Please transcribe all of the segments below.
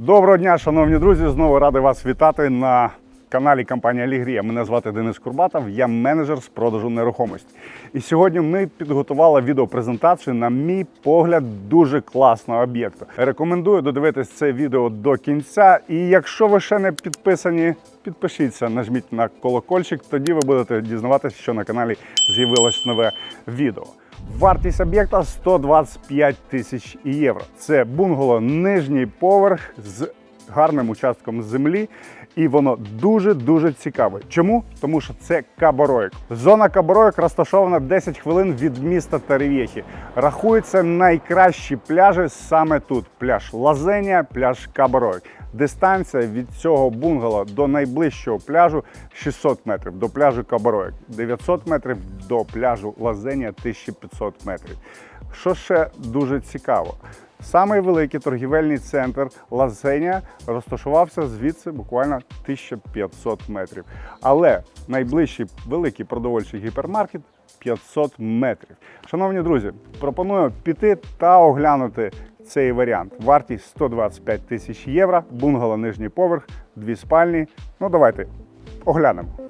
Доброго дня, шановні друзі! Знову радий вас вітати на каналі компанії Алігрія. Мене звати Денис Курбатов, я менеджер з продажу нерухомості. І сьогодні ми підготували відеопрезентацію, на мій погляд, дуже класного об'єкту. Рекомендую додивитись це відео до кінця. І якщо ви ще не підписані, підпишіться, нажміть на колокольчик, тоді ви будете дізнаватися, що на каналі з'явилось нове відео. Вартість об'єкта 125 тисяч євро. Це бунгало нижній поверх з гарним участком землі. І воно дуже-дуже цікаве. Чому? Тому що це Кабороїк. Зона Кабороїк розташована 10 хвилин від міста Терев'єхі. Рахуються найкращі пляжі саме тут: пляж Лазенія, пляж Кабороїк. Дистанція від цього бунгало до найближчого пляжу 600 метрів, до пляжу Кабороїк, 900 метрів до пляжу Лазенія 1500 метрів. Що ще дуже цікаво, Самий великий торгівельний центр Лазенія розташувався звідси буквально 1500 метрів. Але найближчий великий продовольчий гіпермаркет 500 метрів. Шановні друзі, пропоную піти та оглянути цей варіант. Вартість 125 тисяч євро, бунгало нижній поверх, дві спальні. Ну давайте оглянемо.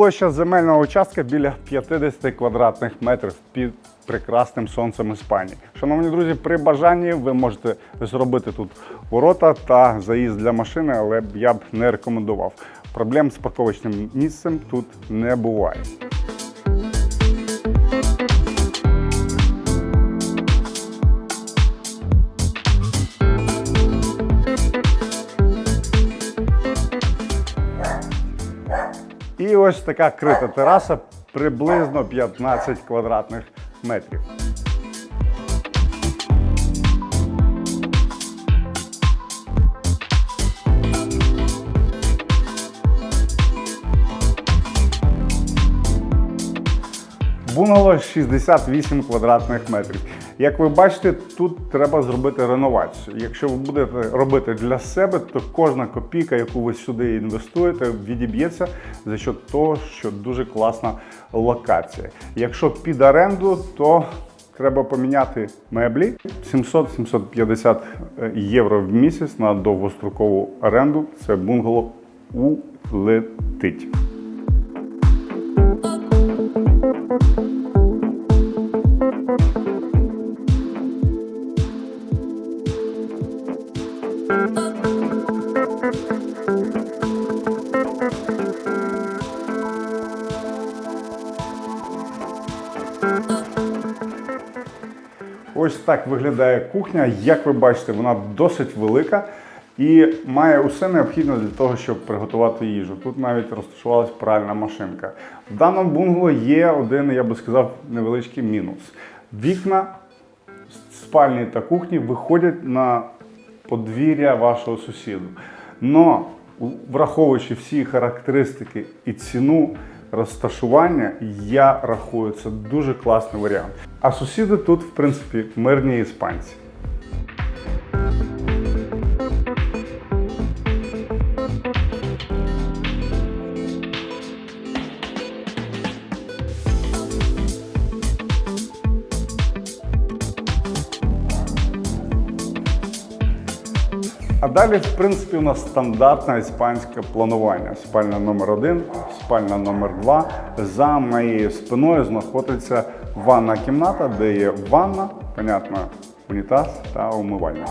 Площа земельного участка біля 50 квадратних метрів під прекрасним сонцем Іспанії. Шановні друзі, при бажанні ви можете зробити тут ворота та заїзд для машини, але я б не рекомендував. Проблем з парковочним місцем тут не буває. Ось така крита тераса приблизно 15 квадратних метрів. Бунгало 68 квадратних метрів. Як ви бачите, тут треба зробити реновацію. Якщо ви будете робити для себе, то кожна копійка, яку ви сюди інвестуєте, відіб'ється за счет того, що дуже класна локація. Якщо під оренду, то треба поміняти меблі 700-750 євро в місяць на довгострокову оренду. Це бунгало улетить. Ось так виглядає кухня. Як ви бачите, вона досить велика і має усе необхідне для того, щоб приготувати їжу. Тут навіть розташувалась пральна машинка. В даному бунгало є один, я би сказав, невеличкий мінус. Вікна спальні та кухні виходять на подвір'я вашого сусіду. Но враховуючи всі характеристики і ціну розташування, я рахую, це дуже класний варіант. А сусіди тут, в принципі, мирні іспанці. А далі, в принципі, у нас стандартне іспанське планування. Спальня номер 1 спальня номер 2 За моєю спиною знаходиться ванна кімната, де є ванна, понятно, унітаз та умивальник.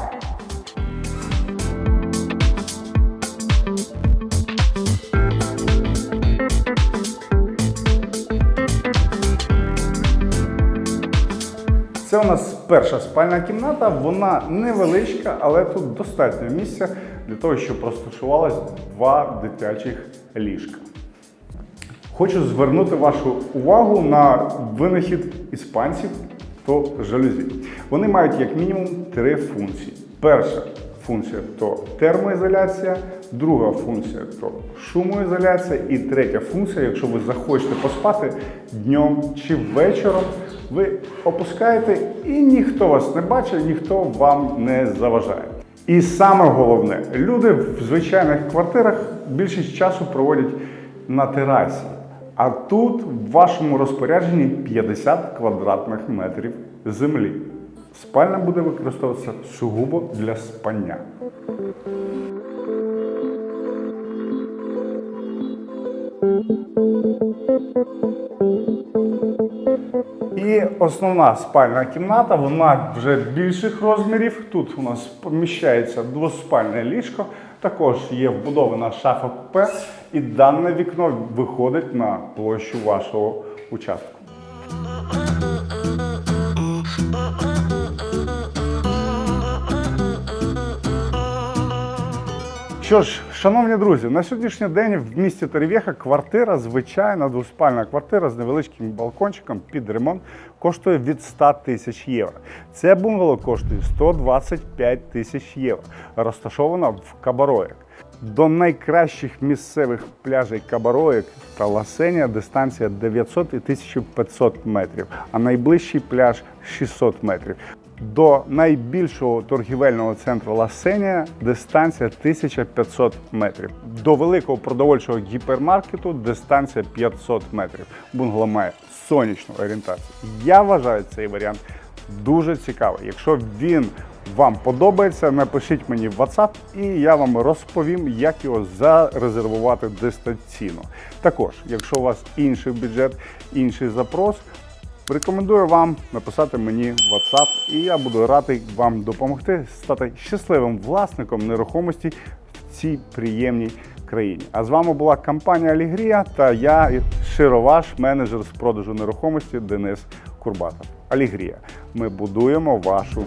Це у нас перша спальна кімната, вона невеличка, але тут достатньо місця для того, щоб розташувалось два дитячих ліжка. Хочу звернути вашу увагу на винахід іспанців то жалюзі. Вони мають як мінімум три функції. Перша функція то термоізоляція, Друга функція то шумоізоляція. І третя функція, якщо ви захочете поспати днем чи вечором, ви опускаєте і ніхто вас не бачить, ніхто вам не заважає. І саме головне, люди в звичайних квартирах більшість часу проводять на терасі. А тут в вашому розпорядженні 50 квадратних метрів землі. Спальня буде використовуватися сугубо для спання. І основна спальна кімната, вона вже більших розмірів. Тут у нас поміщається двоспальне ліжко. Також є вбудована шафа купе, і дане вікно виходить на площу вашого участку. Що ж, шановні друзі, на сьогоднішній день в місті Теревєха квартира, звичайна двоспальна квартира з невеличким балкончиком під ремонт коштує від 100 тисяч євро. Це бунгало коштує 125 тисяч євро. Розташована в Кабароєк. До найкращих місцевих пляжей Кабароєк та Ласенія дистанція 900 і 1500 метрів, а найближчий пляж 600 метрів. До найбільшого торгівельного центру Ласенія дистанція 1500 метрів. До великого продовольчого гіпермаркету дистанція 500 метрів. Бунгало має сонячну орієнтацію. Я вважаю цей варіант дуже цікавий. Якщо він вам подобається, напишіть мені в WhatsApp і я вам розповім, як його зарезервувати дистанційно. Також, якщо у вас інший бюджет, інший запрос, Рекомендую вам написати мені WhatsApp, і я буду радий вам допомогти стати щасливим власником нерухомості в цій приємній країні. А з вами була компанія Алігрія та я щиро ваш менеджер з продажу нерухомості Денис Курбатов. Алігрія. Ми будуємо вашу.